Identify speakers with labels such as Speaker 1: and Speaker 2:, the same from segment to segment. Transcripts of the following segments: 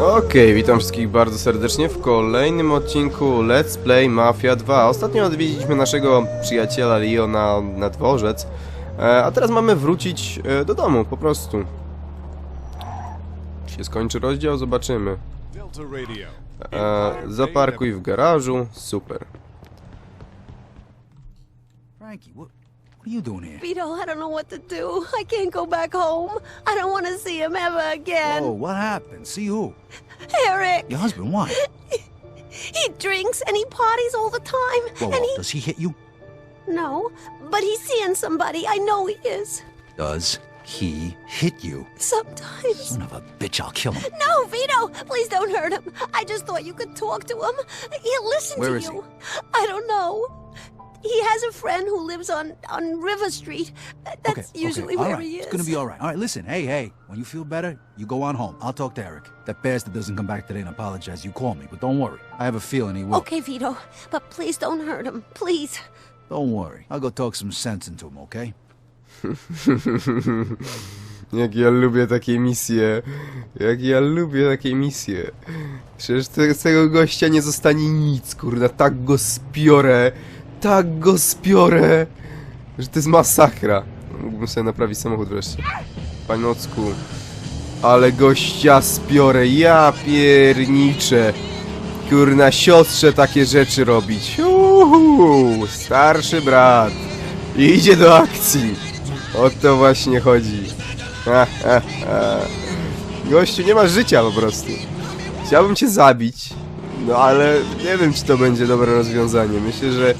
Speaker 1: Okej, witam wszystkich bardzo serdecznie w kolejnym odcinku Let's Play Mafia 2. Ostatnio odwiedziliśmy naszego przyjaciela Leo na, na dworzec, e, a teraz mamy wrócić e, do domu, po prostu. Czy się skończy rozdział? Zobaczymy. E, zaparkuj w garażu, super.
Speaker 2: Frankie, what are you doing here?
Speaker 3: Vito, I don't know what to do. I can't go back home. I don't want to see him ever again.
Speaker 2: Oh, what happened? See who?
Speaker 3: Eric,
Speaker 2: Your husband, why?
Speaker 3: he drinks and he parties all the time.
Speaker 2: Whoa,
Speaker 3: and he.
Speaker 2: does he hit you?
Speaker 3: No, but he's seeing somebody. I know he is.
Speaker 2: Does he hit you?
Speaker 3: Sometimes.
Speaker 2: Son of a bitch, I'll kill him.
Speaker 3: No, Vito, please don't hurt him. I just thought you could talk to him. He'll listen
Speaker 2: Where
Speaker 3: to
Speaker 2: is
Speaker 3: you. I don't know. He has a friend who lives on on River Street. That's
Speaker 2: okay,
Speaker 3: usually
Speaker 2: okay,
Speaker 3: where
Speaker 2: right.
Speaker 3: he is.
Speaker 2: It's gonna be all right. All right, listen, hey, hey, when you feel better, you go on home. I'll talk to Eric. That bastard doesn't come back today and apologize. You call me, but don't worry. I have a feeling he will.
Speaker 3: Okay, Vito, but please don't hurt him. Please.
Speaker 2: Don't worry. I'll go talk some sense into him, okay?
Speaker 1: Jak ja lubię takie misje. Jak ja lubię takie misje. Przecież te, z tego gościa nie zostanie nic, kurna. Tak go spiorę. Tak go spiorę. Że to jest masakra. Mógłbym sobie naprawić samochód wreszcie. Panocku. Ale gościa spiorę. Ja pierniczę. Kurna, siostrze takie rzeczy robić. Uhu, starszy brat. Idzie do akcji. O to właśnie chodzi. Ha, ha, ha. Gościu, nie masz życia po prostu. Chciałbym cię zabić, no ale nie wiem, czy to będzie dobre rozwiązanie. Myślę, że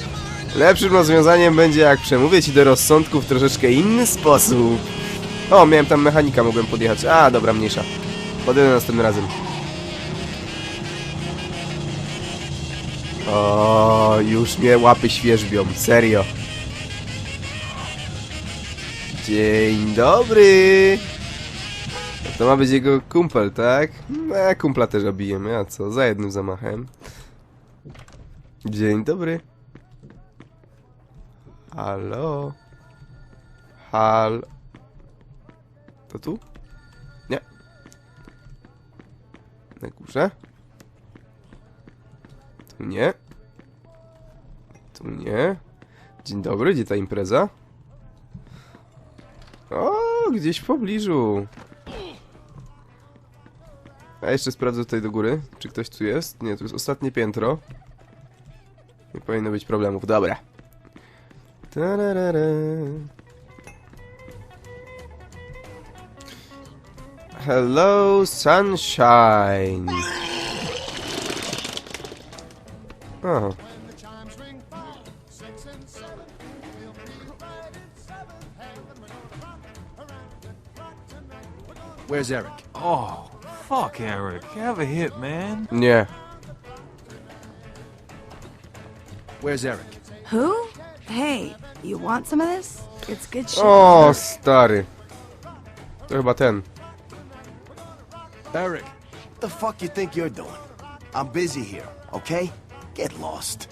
Speaker 1: lepszym rozwiązaniem będzie, jak przemówię ci do rozsądku w troszeczkę inny sposób. O, miałem tam mechanika, mogłem podjechać. A, dobra, mniejsza. Podjadę następnym razem. O, już mnie łapy świeżbią, serio. Dzień dobry! To ma być jego kumpel, tak? No, ja kumpla też obijemy, a co? Za jednym zamachem. Dzień dobry. Halo? Hal... To tu? Nie. Na górze? Tu nie. Tu nie. Dzień dobry, gdzie ta impreza? O, gdzieś w pobliżu. A jeszcze sprawdzę tutaj do góry, czy ktoś tu jest. Nie, tu jest ostatnie piętro. Nie powinno być problemów, dobra. Tararara. Hello, sunshine. O,
Speaker 2: Where's Eric?
Speaker 4: Oh, fuck, Eric. Have a hit, man.
Speaker 1: Yeah.
Speaker 2: Where's Eric?
Speaker 5: Who? Hey, you want some of this? It's good shit.
Speaker 1: O, stary. To chyba ten.
Speaker 2: Eric.
Speaker 6: What the fuck you think you're doing? I'm busy here, okay? Get lost.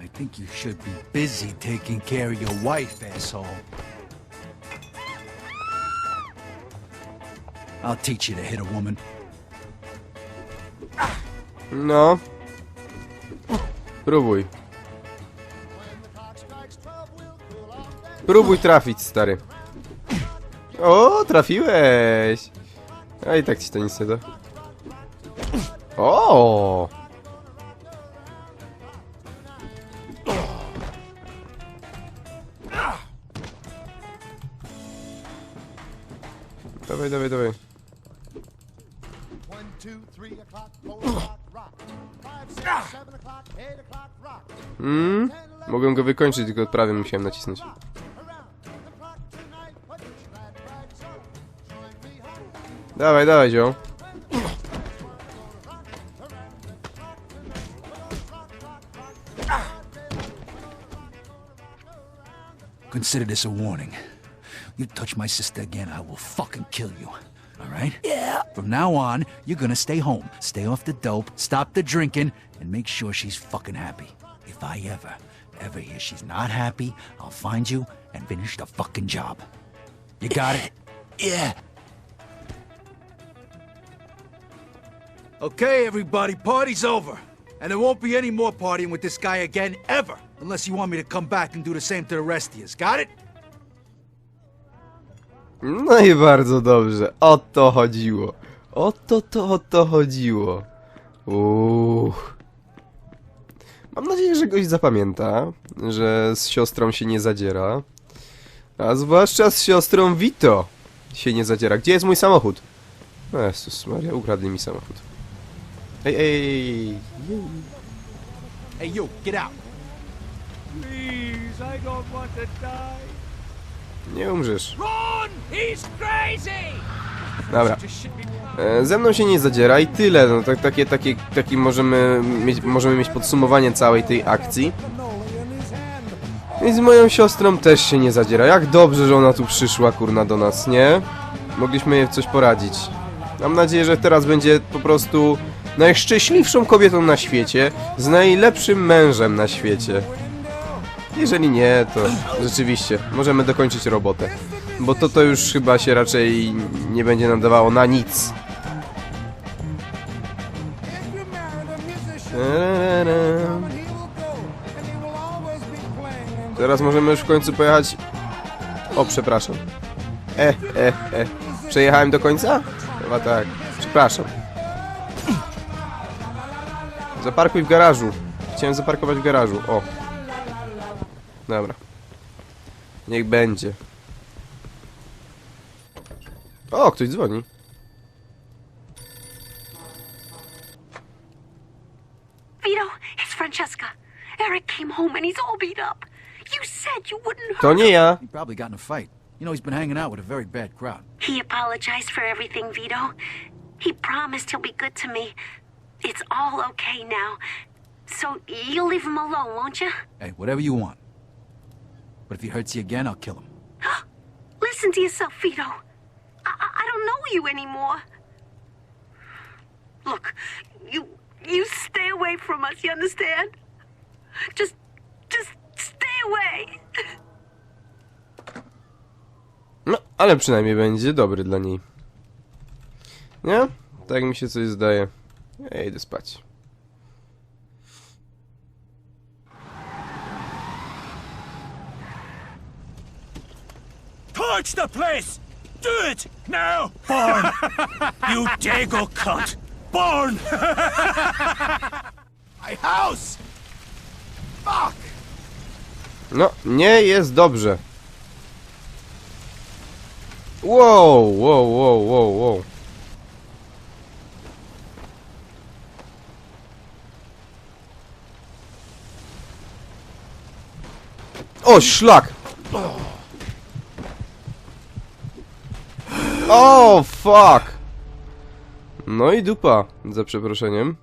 Speaker 2: I think you should be busy taking care of your wife, asshole. I'll teach you to hit a woman.
Speaker 1: No. Próbuj. Próbuj trafić, stary. O, trafiłeś. A i tak ci to nic nie da. O! Dawaj, dawaj, dawaj. Mm? Mogłem go wykończyć, tylko prawie musiałem nacisnąć. Dawaj, dawaj, zio.
Speaker 2: Consider this a warning. You touch my sister again, I will fucking kill you. All right? Yeah. From now on, you're gonna stay home, stay off the dope, stop the drinking, and make sure she's fucking happy. If I ever, ever hear she's not happy, I'll find you and finish the fucking job. You got it? yeah. Okay, everybody, party's over. And there won't be any more partying with this guy again, ever. Unless you want me to come back and do the same to the rest of you. Got it?
Speaker 1: No i bardzo dobrze. O to chodziło. O to to o to chodziło. Uuu. Mam nadzieję, że gość zapamięta, że z siostrą się nie zadziera. A zwłaszcza z siostrą Vito się nie zadziera. Gdzie jest mój samochód? Jezus Maria, ukradli mi samochód. Ej, ej, ej.
Speaker 2: Hey, you, get out.
Speaker 4: Please, I don't want to die.
Speaker 1: Nie umrzesz.
Speaker 4: Run! He's crazy!
Speaker 1: Dobra. E, Ze mną się nie zadziera i tyle. No, tak, takie, takie, takie możemy, mieć, możemy mieć podsumowanie całej tej akcji. I z moją siostrą też się nie zadziera. Jak dobrze, że ona tu przyszła, kurna, do nas, nie? Mogliśmy jej w coś poradzić. Mam nadzieję, że teraz będzie po prostu najszczęśliwszą kobietą na świecie, z najlepszym mężem na świecie. Jeżeli nie, to rzeczywiście możemy dokończyć robotę. Bo to to już chyba się raczej nie będzie nam dawało na nic. Teraz możemy już w końcu pojechać. O, przepraszam. E, e, e. Przejechałem do końca? Chyba tak. Przepraszam. Zaparkuj w garażu. Chciałem zaparkować w garażu. O. Dobra. Niech będzie. O, ktoś dzwoni.
Speaker 3: Vito, it's Francesca. Eric came home and he's all beat up. You said you wouldn't hurt
Speaker 1: To nie ja.
Speaker 2: He probably got in a fight. You know, he's been hanging out with a very bad crowd.
Speaker 3: He apologized for everything, Vito. He promised he'll be good to me. It's all okay now. So you'll leave him alone, won't you?
Speaker 2: Hey, whatever you want. But if he hurts you again, I'll kill him.
Speaker 3: Listen to yourself, Vito. I, I, I don't know you anymore. Look, you you stay away from us. You understand? Just just stay away.
Speaker 1: No, ale przynajmniej będzie dobry dla niej. Nie? Tak mi się coś zdaje. Ja idę spać.
Speaker 4: Torch the place! Do it! Now! Born! you dago cunt! Born!
Speaker 6: My house! Fuck!
Speaker 1: No, nie jest dobrze. Wow, wow, wow, wow, wow. O, szlak! O, fuck! No i dupa, za przeproszeniem.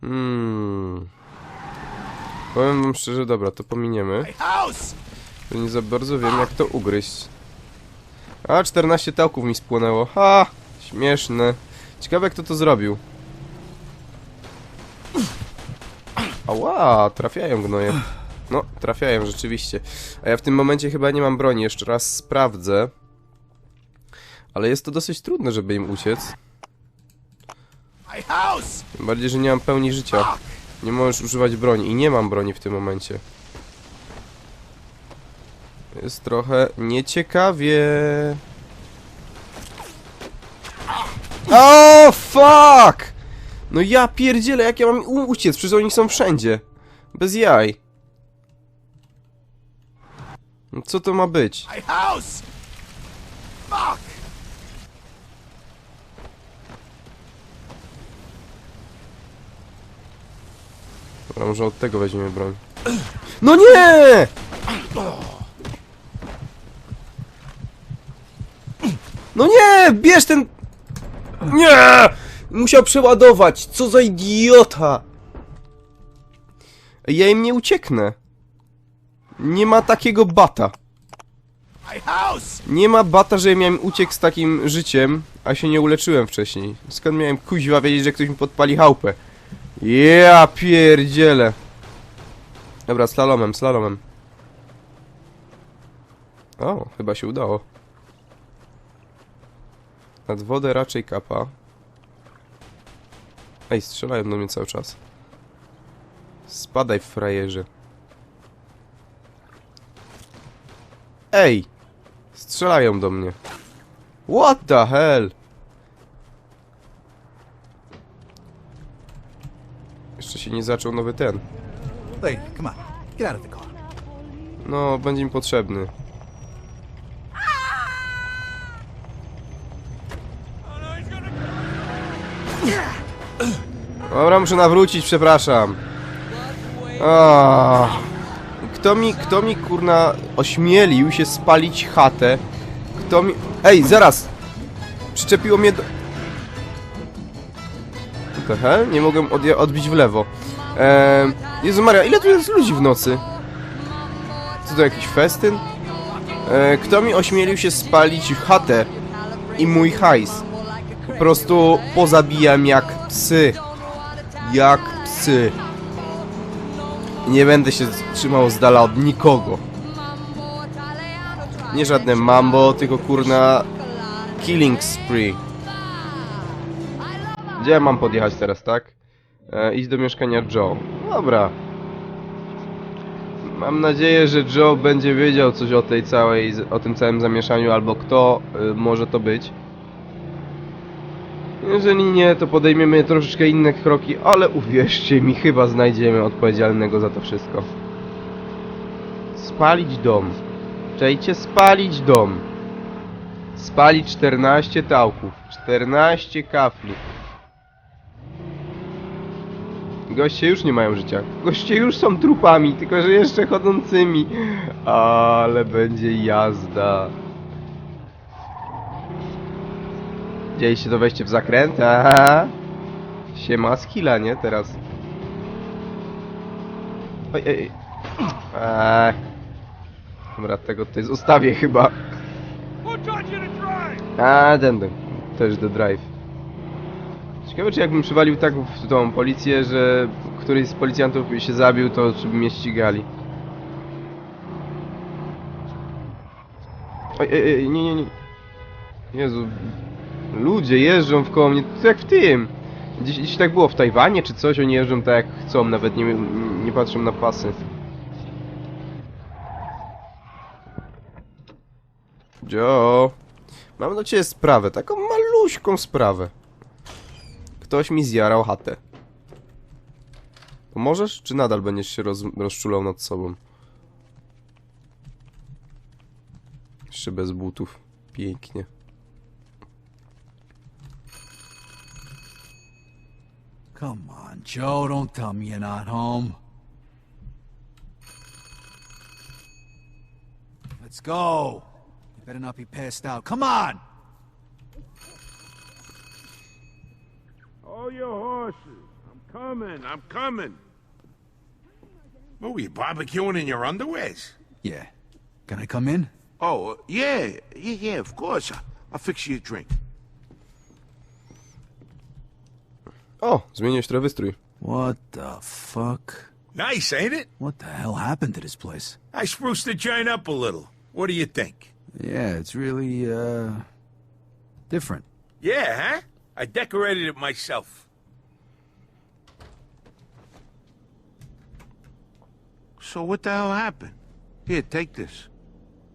Speaker 1: Hmm. Powiem wam szczerze, dobra, to pominiemy. Że nie za bardzo wiem, jak to ugryźć. A, 14 tałków mi spłonęło. Ha! Śmieszne. Ciekawe, kto to zrobił. Ała, trafiają gnoje. No, trafiają rzeczywiście. A ja w tym momencie chyba nie mam broni. Jeszcze raz sprawdzę. Ale jest to dosyć trudne, żeby im uciec. Tym bardziej, że nie mam pełni życia. Nie możesz używać broni i nie mam broni w tym momencie. Jest trochę nieciekawie. O, fuck! No ja pierdzielę, jak ja mam uciec? Przecież oni są wszędzie. Bez jaj. No Co to ma być?
Speaker 6: My house! Fuck!
Speaker 1: Dobra, może od tego weźmiemy broń. No nie! No nie! Bierz ten... Nie! Musiał przeładować! Co za idiota! Ja im nie ucieknę. Nie ma takiego bata. Nie ma bata, że miałem uciec z takim życiem, a się nie uleczyłem wcześniej. Skąd miałem kuźwa wiedzieć, że ktoś mi podpali chałupę? Ja pierdzielę. Dobra, slalomem, slalomem. O, chyba się udało. Nad wodę raczej kapa. Ej, strzelają do mnie cały czas. Spadaj, frajerze. Ej! Strzelają do mnie. What the hell? Jeszcze się nie zaczął nowy ten.
Speaker 2: Lady, come on. Get out of the car.
Speaker 1: No, będzie mi potrzebny. Dobra, muszę nawrócić, przepraszam. Ah. Kto mi, kto mi kurna ośmielił się spalić chatę? Kto mi... Ej, zaraz! Przyczepiło mnie do... Hell? Nie odje- odbić w lewo. Jezu Maria, ile tu jest ludzi w nocy? Co to jakiś festyn? E, kto mi ośmielił się spalić chatę i mój hajs? Po prostu pozabijam jak psy. Jak psy. Nie będę się trzymał z dala od nikogo. Nie żadne mambo, tylko kurna killing spree. Gdzie ja mam podjechać teraz, tak? E, iść do mieszkania Joe. Dobra. Mam nadzieję, że Joe będzie wiedział coś o tej całej, o tym całym zamieszaniu, albo kto y, może to być. Jeżeli nie, to podejmiemy troszeczkę inne kroki, ale uwierzcie mi, chyba znajdziemy odpowiedzialnego za to wszystko. Spalić dom. Czejcie, spalić dom. Spalić 14 tałków, 14 kafli. Goście już nie mają życia. Goście już są trupami, tylko że jeszcze chodzącymi. Ale będzie jazda. Widzieliście to wejście w zakręt? Aha. Siema skilla, nie? Teraz. Oj, ej. Eee. Dobra, tego tutaj zostawię chyba. A, ten, ten. Też do drive. Ciekawe, czy jakbym przywalił tak w tą policję, że któryś z policjantów się zabił, to czy by mnie ścigali. Oj, ej, ej, nie, nie, nie. Jezu. Ludzie jeżdżą w koło mnie, to jak w tym. Gdzieś, gdzieś tak było w Tajwanie czy coś, oni jeżdżą tak jak chcą, nawet nie, nie patrzą na pasy. Joe, mam do ciebie sprawę, taką maluśką sprawę. Ktoś mi zjarał chatę. Pomożesz, czy nadal będziesz się roz, rozczulał nad sobą? Jeszcze bez butów. Pięknie.
Speaker 2: Come on, Joe, don't tell me you're not home. Let's go. You better not be passed out. Come on!
Speaker 7: Hold your horses. I'm coming. I'm coming. What were you barbecuing in your underwears?
Speaker 2: Yeah. Can I come in?
Speaker 7: Oh, uh, yeah, yeah, yeah. Of course. I'll fix you a drink.
Speaker 1: O, zmieniłeś trochę wystrój.
Speaker 2: What the fuck?
Speaker 7: Nice, ain't it?
Speaker 2: What the hell happened to this place?
Speaker 7: I spruced the joint up a little. What do you think?
Speaker 2: Yeah, it's really, uh, different.
Speaker 7: Yeah, huh? I decorated it myself. So what the hell happened? Here, take this.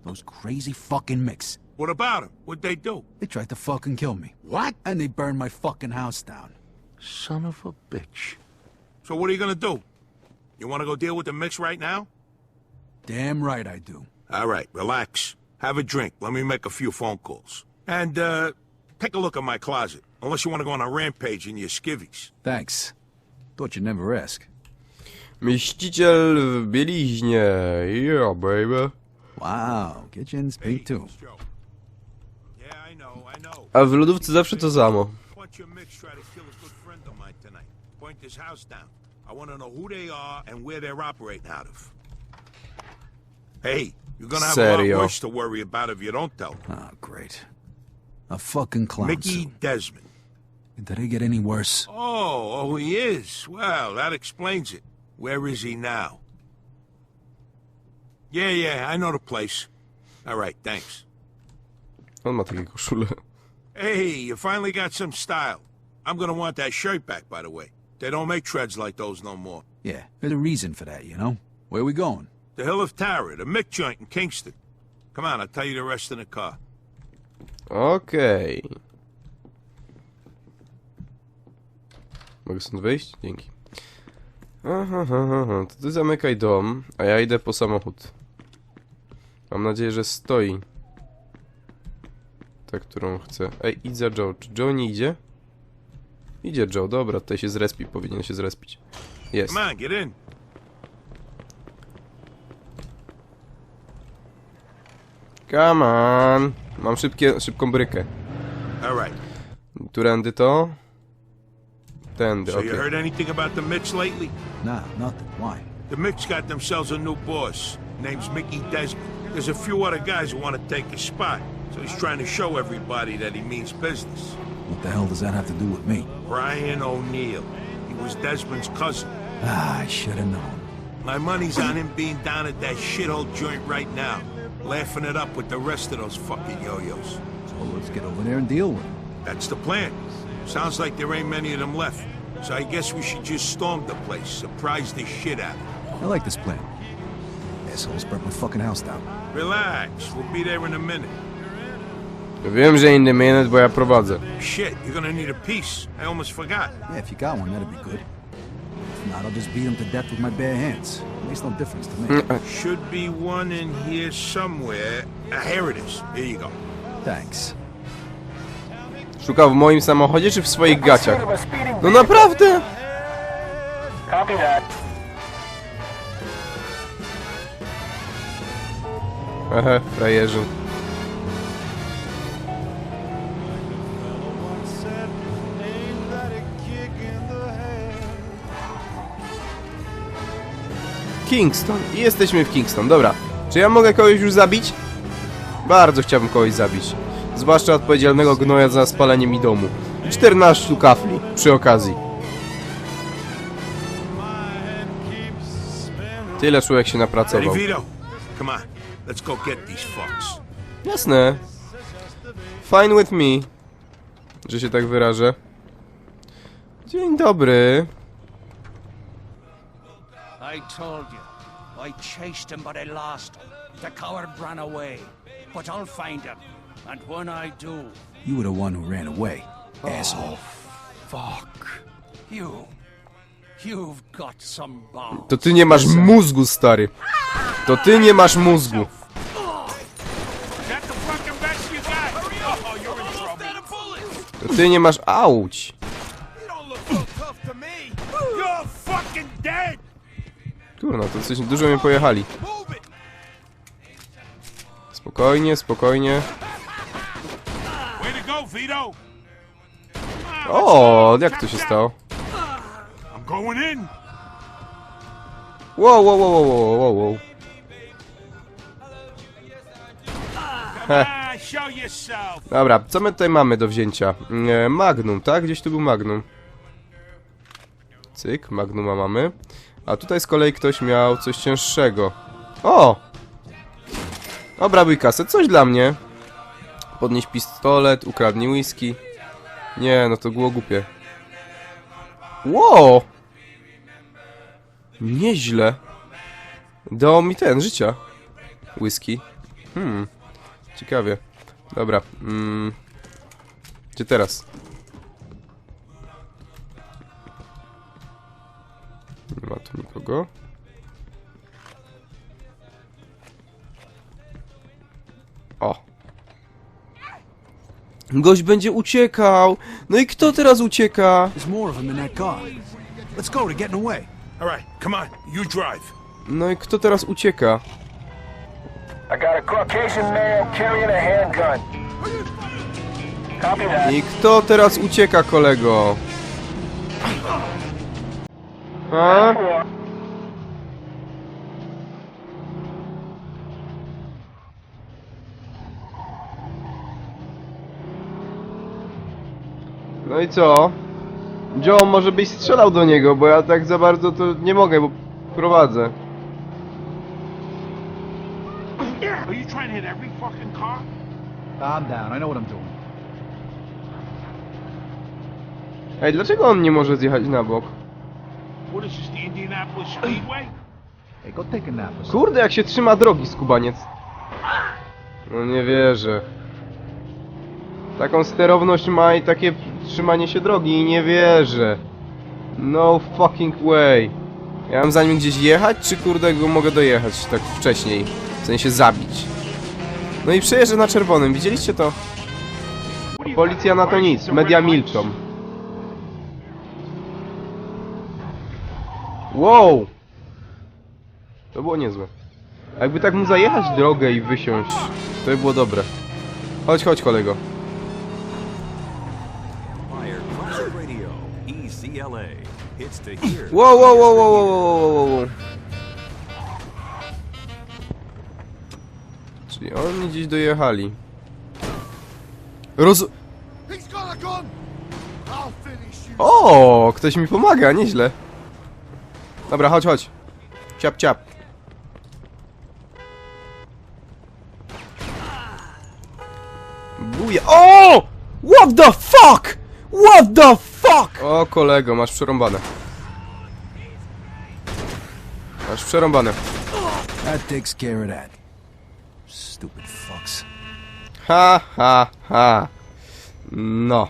Speaker 2: Those crazy fucking mix.
Speaker 7: What about them? What'd they do?
Speaker 2: They tried to fucking kill me.
Speaker 7: What?
Speaker 2: And they burned my fucking house down.
Speaker 7: Son of a bitch. So what are you gonna do? You wanna go deal with the mix right now?
Speaker 2: Damn right I do.
Speaker 7: All right, relax. Have a drink. Let me make a few phone calls. And, uh, take a look at my closet. Unless you want to go on a rampage in your skivvies.
Speaker 2: Thanks. Thought you'd never ask.
Speaker 1: Mściciel w bieliźnie. Yeah, baby.
Speaker 2: Wow, kitchen's pink too.
Speaker 7: Yeah, I know, I know.
Speaker 1: A w lodówce zawsze to samo.
Speaker 7: Bunch of mix try to kill a good friend of mine tonight. Point his house down. I want to know who they are and where they're operating out of. Hey, you're gonna have a
Speaker 1: Serio?
Speaker 7: lot worse to worry about if you don't tell.
Speaker 2: Oh, ah, great. A fucking clown
Speaker 7: Mickey
Speaker 2: suit.
Speaker 7: Desmond.
Speaker 2: Did it get any worse?
Speaker 7: Oh, oh, he is. Well, that explains it. Where is he now? Yeah, yeah, I know the place. All right, thanks.
Speaker 1: On ma takie koszule.
Speaker 7: Hey, you finally got some style. I'm gonna want that shirt back, by the way. They don't make treads like those no more.
Speaker 2: Yeah, there's a reason for that, you know? Where we going?
Speaker 7: The Hill of Tara, the Mick joint in Kingston. Come on, I'll tell you the rest in the car.
Speaker 1: Okej. Mogę stąd wyjść? Dzięki. Aha, aha, aha. To ty zamykaj dom, a ja idę po samochód. Mam nadzieję, że stoi. Ta, którą chcę. Ej, idź za Joe. Czy Joe nie idzie? Idzie Joe, dobra, tutaj się zrespi, powinien się zrespić. Jest.
Speaker 7: Come on, get in.
Speaker 1: Come on. Mam szybkie, szybką brykę.
Speaker 7: All right.
Speaker 1: Którędy to? Tędy,
Speaker 7: So
Speaker 1: okej.
Speaker 7: you heard anything about the Micks lately?
Speaker 2: Nah, nothing. Why?
Speaker 7: The Micks got themselves a new boss. Name's Mickey Desmond. There's a few other guys who want to take his spot. So he's trying to show everybody that he means business.
Speaker 2: What the hell does that have to do with me?
Speaker 7: Brian O'Neill. He was Desmond's cousin.
Speaker 2: Ah, I should have known.
Speaker 7: My money's on him being down at that shithole joint right now, laughing it up with the rest of those fucking yo-yos.
Speaker 2: So let's get over there and deal with it.
Speaker 7: That's the plan. Sounds like there ain't many of them left. So I guess we should just storm the place, surprise the shit out of them.
Speaker 2: I like this plan. Assholes burnt my fucking house down.
Speaker 7: Relax, we'll be there in a minute.
Speaker 1: Wiem, że inny minut, bo ja prowadzę.
Speaker 7: Shit, you're gonna need a piece. I almost forgot.
Speaker 2: Yeah, if you got one, that'd be good. If not, I'll just beat him to death with my bare hands. Makes no difference to me.
Speaker 7: Should be one in here somewhere. Uh, here it is. Here you go.
Speaker 2: Thanks.
Speaker 1: Szukał w moim samochodzie czy w swoich gaciach? No naprawdę! Ehe, frajerzy. Kingston. I jesteśmy w Kingston. Dobra. Czy ja mogę kogoś już zabić? Bardzo chciałbym kogoś zabić. Zwłaszcza odpowiedzialnego gnoja za spalenie mi domu. 14 kafli przy okazji. Tyle człowiek się napracował. Jasne. Fine with me. Że się tak wyrażę. Dzień dobry.
Speaker 4: I told you. I chased him, but I lost him. The coward ran away. But I'll find him. And when I do,
Speaker 2: You were the one who ran away, asshole.
Speaker 4: fuck. You. You've got some balls.
Speaker 1: To ty nie masz mózgu, stary. To ty nie masz mózgu.
Speaker 7: Oh.
Speaker 1: To ty nie masz... Auć. Kurno, to coś dużo mnie pojechali. Spokojnie, spokojnie. O, jak to się stało? Wow, wow, wow, wow, wow, wow, wow. Dobra, co my tutaj mamy do wzięcia? E, Magnum, tak? Gdzieś tu był Magnum. Cyk, Magnuma mamy. A tutaj z kolei ktoś miał coś cięższego. O! Obrabuj kasę, coś dla mnie. Podnieś pistolet, ukradnij whisky. Nie, no to było głupie. Wow! Nieźle. Dał mi ten, życia. Whisky. Hmm. Ciekawie. Dobra. Mm. Gdzie teraz? Nikogo. O. Gość będzie uciekał. No i kto teraz ucieka?
Speaker 2: Go.
Speaker 1: No i kto teraz ucieka?
Speaker 8: I
Speaker 1: kto teraz ucieka, kolego? A? No i co? Joe, może byś strzelał do niego, bo ja tak za bardzo to nie mogę, bo prowadzę.
Speaker 7: Are you trying to hit every fucking car?
Speaker 2: Calm down, I know what I'm doing.
Speaker 1: Ej, dlaczego on nie może zjechać na bok?
Speaker 7: What is this, the Indianapolis Speedway?
Speaker 2: Hey, go take a nap or something.
Speaker 1: Kurde, jak się trzyma drogi, skubaniec. No nie wierzę. Taką sterowność ma i takie trzymanie się drogi i nie wierzę. No fucking way. Ja mam za nim gdzieś jechać, czy kurde go mogę dojechać tak wcześniej? W sensie zabić. No i przejeżdżę na czerwonym, widzieliście to? Policja na to nic, media milczą. Wow! To było niezłe. A Jakby tak mu zajechać drogę i wysiąść, to by było dobre. Chodź, chodź kolego.
Speaker 9: ECLA. Hits to hear.
Speaker 1: Wow, wow, wow, wow, wow, wow, wow, wow. Czyli oni gdzieś dojechali. Roz... O, ktoś mi pomaga, nieźle. Dobra, chodź, chodź. Ciap, ciap. Buja. O! What the fuck? What the fuck? O, kolego, masz przerąbane. Masz przerąbane.
Speaker 2: That takes care of that. Stupid fucks.
Speaker 1: Ha, ha, ha. No.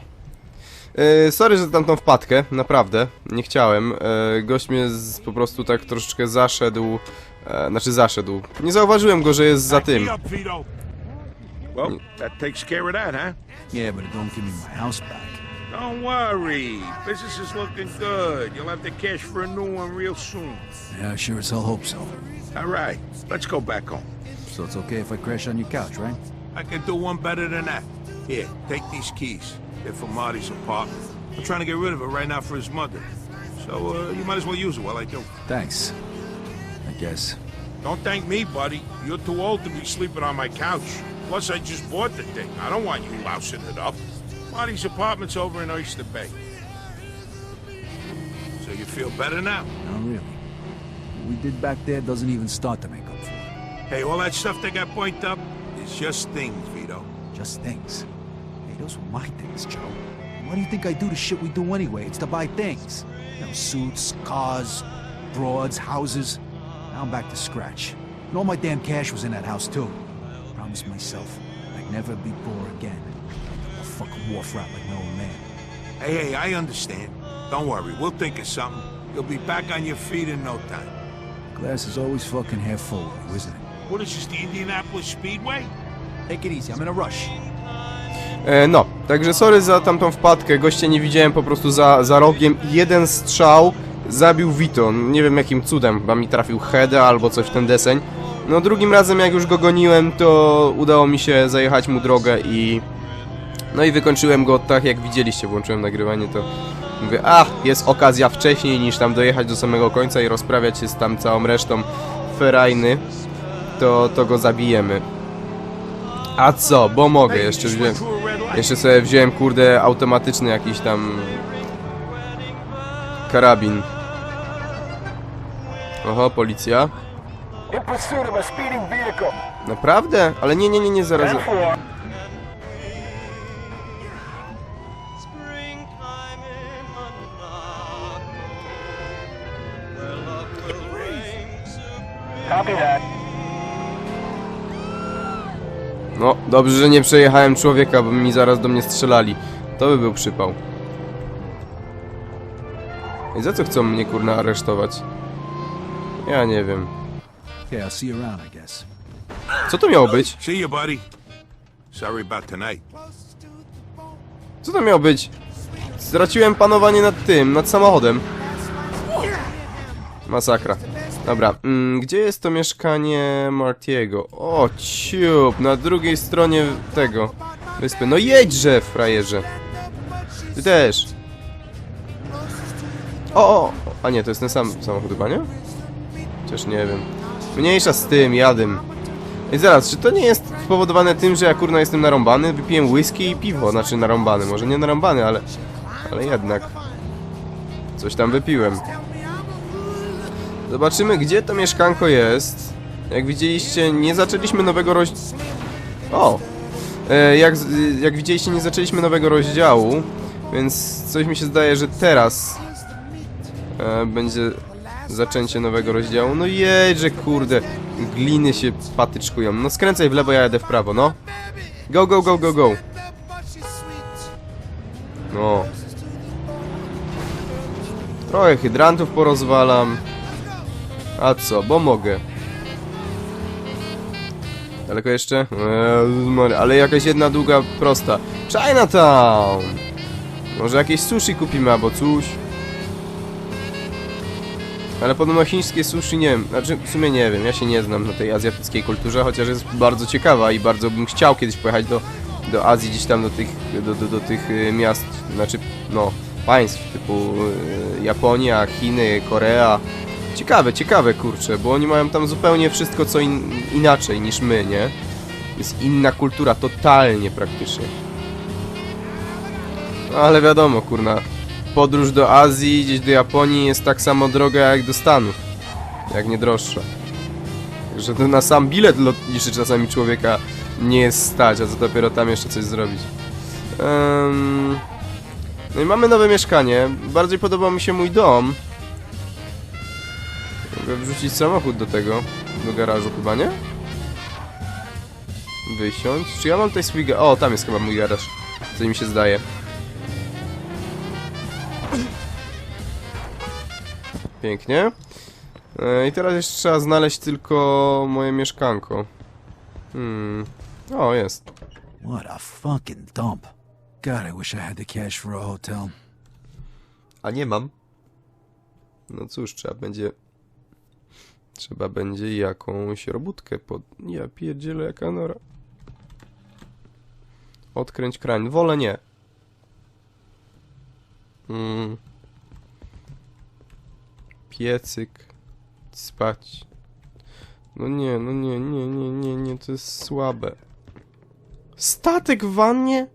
Speaker 1: Yy, sorry za tamtą wpadkę, naprawdę, nie chciałem. Yy, gość mnie z, po prostu tak troszeczkę zaszedł, e, znaczy zaszedł. Nie zauważyłem go, że jest za tym.
Speaker 7: Well, that takes care of that, huh?
Speaker 2: Yeah, but it don't give me my house back.
Speaker 7: Don't worry. Business is looking good. You'll have the cash for a new one real soon.
Speaker 2: Yeah, I sure as hell hope so.
Speaker 7: All right, let's go back home.
Speaker 2: So it's okay if I crash on your couch, right?
Speaker 7: I can do one better than that. Here, take these keys. They're for Marty's apartment. I'm trying to get rid of it right now for his mother. So uh, you might as well use it while I do.
Speaker 2: Thanks. I guess.
Speaker 7: Don't thank me, buddy. You're too old to be sleeping on my couch. Plus, I just bought the thing. I don't want you lousing it up. Marty's apartment's over in Oyster Bay. So you feel better now?
Speaker 2: Not really. What we did back there doesn't even start to make up for it.
Speaker 7: Hey, all that stuff that got pointed up is just things, Vito.
Speaker 2: Just things. Hey, those were my things, Joe. Why do you think I do the shit we do anyway? It's to buy things. You know, suits, cars, broads, houses. Now I'm back to scratch. And all my damn cash was in that house, too. I Promised myself I'd never be poor again. Fucking wharf rat like my old man.
Speaker 7: Hey, hey, I understand. Don't worry, we'll think of something. You'll be back on your feet in no time.
Speaker 2: Glass is always fucking half full, isn't it?
Speaker 7: What is this, the Indianapolis Speedway?
Speaker 2: Take it easy, I'm in a rush.
Speaker 1: E, no, także sorry za tamtą wpadkę. Gościa nie widziałem po prostu za, za rogiem. Jeden strzał zabił Vito. Nie wiem jakim cudem, chyba mi trafił heada albo coś w ten deseń. No drugim razem jak już go goniłem, to udało mi się zajechać mu drogę i... No i wykończyłem go tak jak widzieliście, włączyłem nagrywanie, to mówię, a, jest okazja wcześniej niż tam dojechać do samego końca i rozprawiać się z tam całą resztą ferajny, to, to go zabijemy. A co, bo mogę, jeszcze wziąłem... Jeszcze sobie wziąłem, kurde, automatyczny jakiś tam... Karabin. Oho, policja. Naprawdę? Ale nie, nie, nie, nie, zaraz... No, dobrze, że nie przejechałem człowieka, bo mi zaraz do mnie strzelali. To by był przypał. I za co chcą mnie, kurna, aresztować? Ja nie wiem. Co to miało być?
Speaker 7: See you, buddy. Sorry about tonight.
Speaker 1: Co to miało być? Straciłem panowanie nad tym, nad samochodem. Masakra. Dobra, mm, gdzie jest to mieszkanie Martiego? O, ciup, na drugiej stronie tego wyspy. No jedźże, frajerze. Ty też. O, o, a nie, to jest ten sam samochód chyba, nie? Chociaż nie wiem. Mniejsza z tym, jadym. I zaraz, czy to nie jest spowodowane tym, że ja kurna jestem narąbany? Wypiłem whisky i piwo, znaczy narąbany, może nie narąbany, ale... Ale jednak. Coś tam wypiłem. Zobaczymy, gdzie to mieszkanko jest. Jak widzieliście, nie zaczęliśmy nowego roz... O! E, jak, jak widzieliście, nie zaczęliśmy nowego rozdziału. Więc coś mi się zdaje, że teraz e, będzie zaczęcie nowego rozdziału. No jedźże, kurde. Gliny się patyczkują. No skręcaj w lewo, ja jadę w prawo, no. Go, go, go, go, go. No. Trochę hydrantów porozwalam. A co, bo mogę. Daleko jeszcze? Eee, ale jakaś jedna długa, prosta. Chinatown! Może jakieś sushi kupimy albo coś? Ale podobno chińskie sushi nie wiem, znaczy w sumie nie wiem, ja się nie znam na tej azjatyckiej kulturze, chociaż jest bardzo ciekawa i bardzo bym chciał kiedyś pojechać do, do Azji, gdzieś tam do tych, do, do, do tych y, miast, znaczy no, państw typu y, Japonia, Chiny, Korea. Ciekawe, ciekawe kurczę, bo oni mają tam zupełnie wszystko co in, inaczej niż my, nie? Jest inna kultura, totalnie praktycznie. No, ale wiadomo, kurna, podróż do Azji, gdzieś do Japonii jest tak samo droga jak do Stanów. Jak nie droższa. Że to na sam bilet lotniczy czasami człowieka nie jest stać, a co dopiero tam jeszcze coś zrobić. Em, No i mamy nowe mieszkanie. Bardziej podoba mi się mój dom. Mogę wrzucić samochód do tego, do garażu chyba, nie? Wysiąść. Czy ja mam tutaj swój ga- O, tam jest chyba mój garaż. Co mi się zdaje. Pięknie. E, I teraz jeszcze trzeba znaleźć tylko moje mieszkanko. Hmm. O, jest.
Speaker 2: What a fucking dump. God, I wish I had the cash for a hotel.
Speaker 1: A nie mam. No cóż, trzeba będzie... Trzeba będzie jakąś robótkę pod... Ja pierdzielę jaka nora. Odkręć krań. Wolę nie. Mm. Piecyk. Spać. No nie, no nie, nie, nie, nie, nie, to jest słabe. Statek w wannie?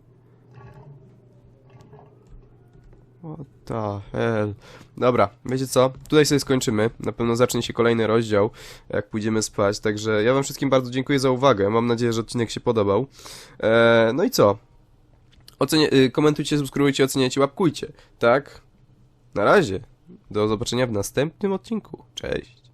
Speaker 1: What the hell. Dobra, wiecie co? Tutaj sobie skończymy. Na pewno zacznie się kolejny rozdział, jak pójdziemy spać. Także ja wam wszystkim bardzo dziękuję za uwagę. Mam nadzieję, że odcinek się podobał. Eee, no i co? Ocenie, y, komentujcie, subskrybujcie, oceniajcie, łapkujcie. Tak? Na razie. Do zobaczenia w następnym odcinku. Cześć.